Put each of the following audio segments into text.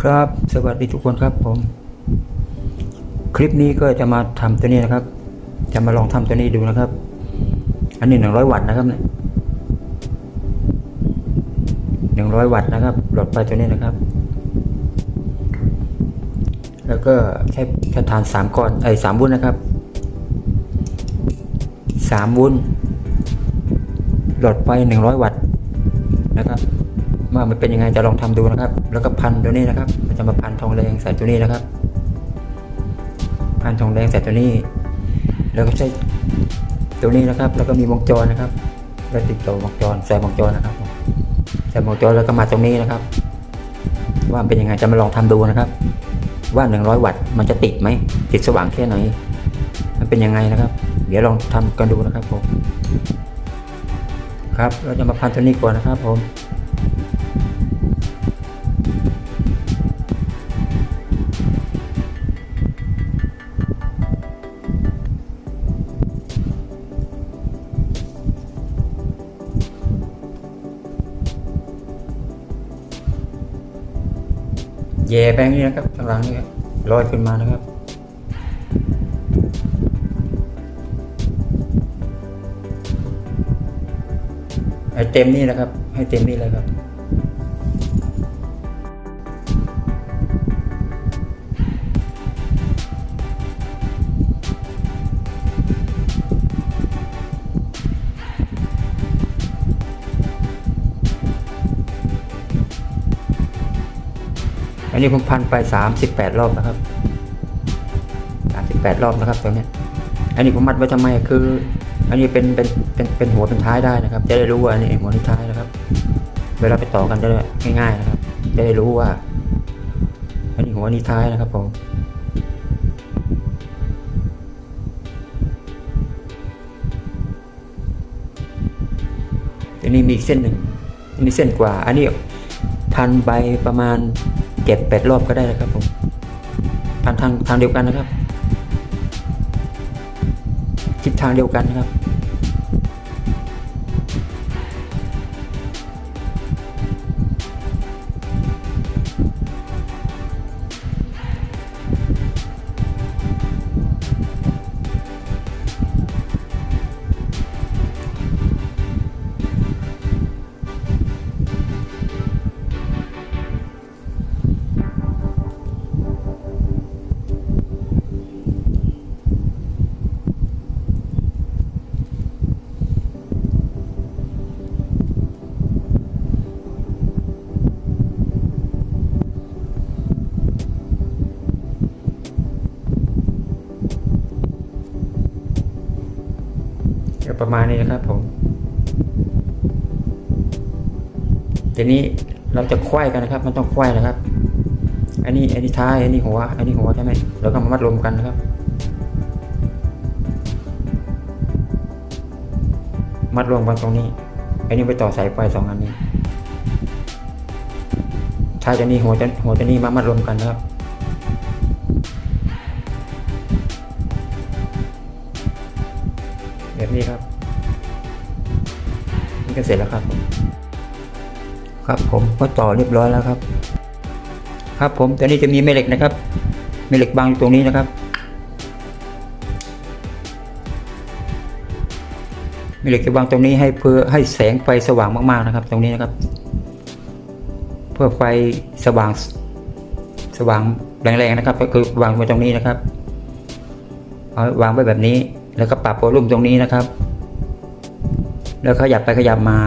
ครับ สวัสดีทุกคนครับผม คลิปนี้ก็จะมาทำตัวนี้นะครับ จะมาลองทำตัวนี้ดูนะครับ อันนี้หนึ่งร้อยวัตต์นะครับเนี่ยหนึ่งร้อยวัตต์นะครับ หลอดไฟตัวนี้นะครับ แล้วก็ใช้ใช้ทานสามก้อนไอ้สามวุ้นนะครับสามวุ้น หลอดไฟหนึ่งร้อยวัตต์นะครับ ว่ามันเป็นยังไงจะลองทำดูนะครับ แล้วก็พันตัวนี้นะครับมันจะมาพันทองแดงใส่ตัวนี้นะครับ พันทองแดงใส่ตัวนี้ แล้วก็ใช้ตัวนี้นะครับ แล้วก็มีวงจรนะครับ แล้วติดต่อวงจรใส่วงจรนะครับใส่วงจรแล้วก็มาตรงนี้นะครับ ว่ามันเป็นยังไงจะมาลองทำดูนะครับ ว่า 100 วัตต์มันจะติดไหมติดสว่างแค่ไหน มันเป็นยังไงนะครับ เดี๋ยวลองทำกันดูนะครับผมครับ เราจะมาพันตัวนี้ก่อนนะครับผม แย่แบงค์นี้นะครับข้างหลังนี่ครับลอยขึ้นมานะครับให้เต็มนี่นะครับ ให้เต็มนี่เลยครับ นนี้ผมพันไปสามสิบแปดรอบนะครับสามสิบแปดรอบนะครับตรงนี้อันนี้ผมมัดไว้ทำไมคือ อันนี้เป็นเป็นเป็นเป็นหัวเป็นท้ายได้นะครับ จะได้รู้ว่าอันนี้หัวนี่ท้ายนะครับ เวลาไปต่อกันจะได้ง่ายๆนะครับ จะได้รู้ว่า อันนี้หัวนี่ท้ายนะครับผมทีนี้มีอีกเส้นหนึ่งอันนี้เส้นกว่า อันนี้พันไปประมาณ เจ็ดแปดรอบก็ได้นะครับผมพันทางทางเดียวกันนะครับทิศทางเดียวกันนะครับ ประมาณนี้นะครับผมทีนี้เราจะควายกันนะครับ มันต้องควายนะครับ อันนี้อันนี้ท้ายอันนี้หัวอันนี้หัวใช่ไหมแล้วก็มามัดรวมกันนะครับ มัดรวมกันตรงนี้ อันนี้ไปต่อสายไฟสองอันนี้ท้ายจะนี่หัวจะหัวจะนี่มามัดรวมกันนะครับ แบบนี้ครับนี่ก็เสร็จแล้วครับ ครับผมก็ต่อเรียบร้อยแล้วครับ ครับผมตอนนี้จะมีแม่เหล็กนะครับแม่เหล็กบางอยู่ตรงนี้นะครับแม่เหล็กจะวางตรงนี้ให้เพื่อให้แสงไฟสว่างมากๆนะครับ ตรงนี้นะครับ เพื่อไฟสว่างสว่างแรงๆนะครับ ก็คือวางไว้ตรงนี้นะครับเอาวางไว้แบบนี้ แล้วก็ปรับโวลูมตรงนี้นะครับ แล้วขยับไปขยับมา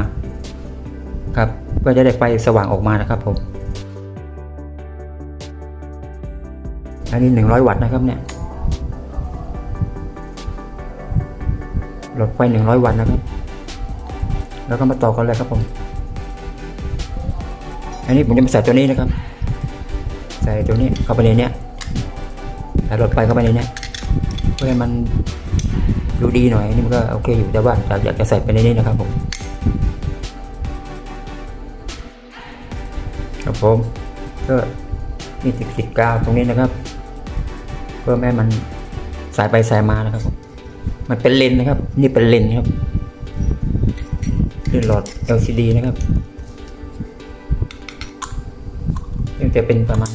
ครับเพื่อจะได้ไฟสว่างออกมานะครับผมอันนี้หนึ่งร้อยวัตต์นะครับเนี่ยหลอดไฟหนึ่งร้อยวัตต์นะครับ แล้วก็มาต่อกันเลยครับผม อันนี้ผมจะมาใส่ตัวนี้นะครับ ใส่ตัวนี้เข้าไปในเนี้ยใส่หลอดไฟเข้าไปในเนี้ยเพื่อให้มัน ดูดีหน่อยนี่มันก็โอเคอยู่แต่ว่าอยากจะใส่ไปในนี้นะครับผมครับผมก็นี่ติดติดกาวตรงนี้นะครับ เพื่อไม่มันสายไปสายมานะครับผมมันเป็นเลนนะครับ นี่เป็นเลนครับเลนหลอด LCD นะครับมันจะเป็นประมาณ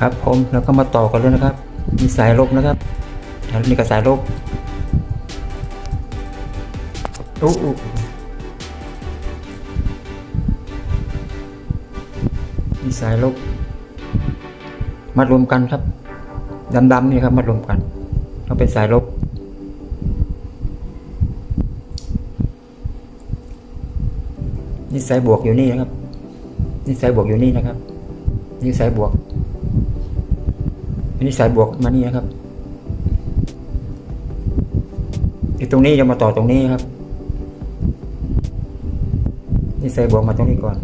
ครับผมแล้วก็มาต่อกันเลยนะครับ มีสายลบนะครับแล้วนี่ก็สายลบอู้อู้มีสายลบมัดรวมกันครับดำๆนี่ครับมัดรวมกันก็เป็นสายลบนี่สายบวกอยู่นี่นะครับนี่สายบวกอยู่นี่นะครับนี่สายบวก อันนี้สายบวกมานี่ครับไอ้ตรงนี้จะมาต่อตรงนี้ครับ นี่สายบวกมาตรงนี้ก่อน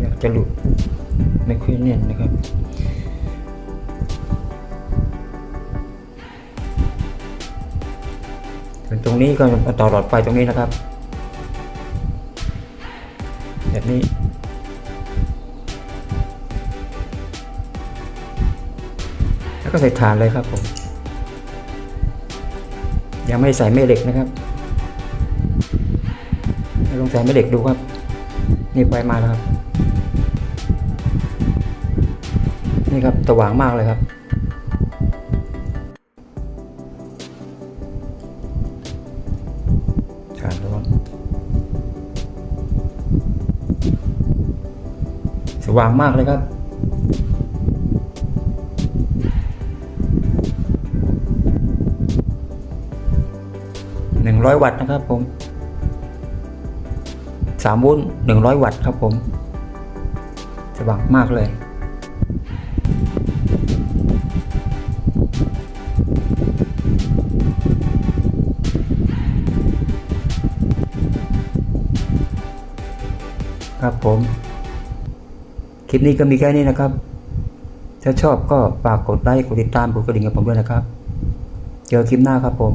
อยากจะหลุดไม่ค่อยเนียนนะครับ ส่วนตรงนี้ก็มาต่อหลอดไฟตรงนี้นะครับ แบบนี้ แล้วก็ใส่ฐานเลยครับผม ยังไม่ใส่แม่เหล็กนะครับลองใส่แม่เหล็กดูครับ นี่ไฟมาแล้วครับ นี่ครับสว่างมากเลยครับ สว่างมากเลยครับ หนึ่งร้อยวัตต์นะครับผมสามโวลต์หนึ่งร้อยวัตต์ครับผม สว่างมากเลยครับผม คลิปนี้ก็มีแค่นี้นะครับ ถ้าชอบก็ฝากกดไลค์กดติดตามกดกระดิ่งกับผมด้วยนะครับ เจอคลิปหน้าครับผม